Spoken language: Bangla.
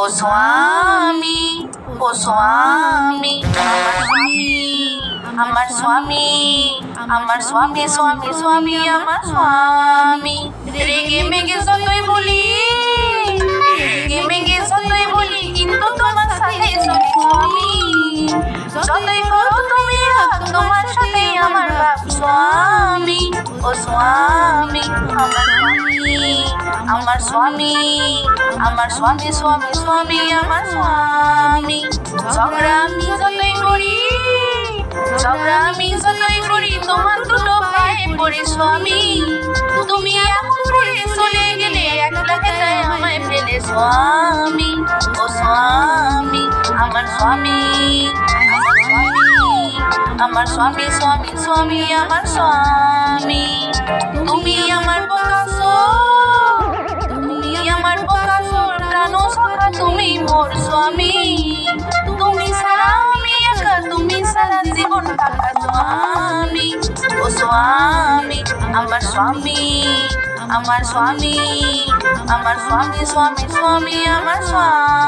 ও স্বামী ও স্বামী, আমার স্বামী আমার স্বামী স্বামী স্বামী, আমার স্বামী। রেগে মেগে যতই বলি, রেগে মেগে যতই বলি, কিন্তু তোমার সাথে স্বামী যতই করো তুমি তোমার সাথে আমার স্বামী, ও স্বামী, আমার স্বামী। আমার স্বামী আমার স্বামী স্বামী স্বামী, আমার স্বামী। ঝগড়া আমি যতই করি, ঝগড়া আমি করি, তোমার দুটো পায়ে পড়ে স্বামী। তুমি এমন করে চলে গেলে একলা কেটায় আমায় ফেলে স্বামী। ও স্বামী, আমার স্বামী আমার স্বামী আমার স্বামী স্বামী স্বামী, আমার স্বামী। মোর স্বামী। তুমি সারা আমি একা, তুমি সারা জীবন টাকা স্বামী। ও স্বামী, আমার স্বামী আমার স্বামী আমার স্বামী স্বামী স্বামী, আমার স্বামী।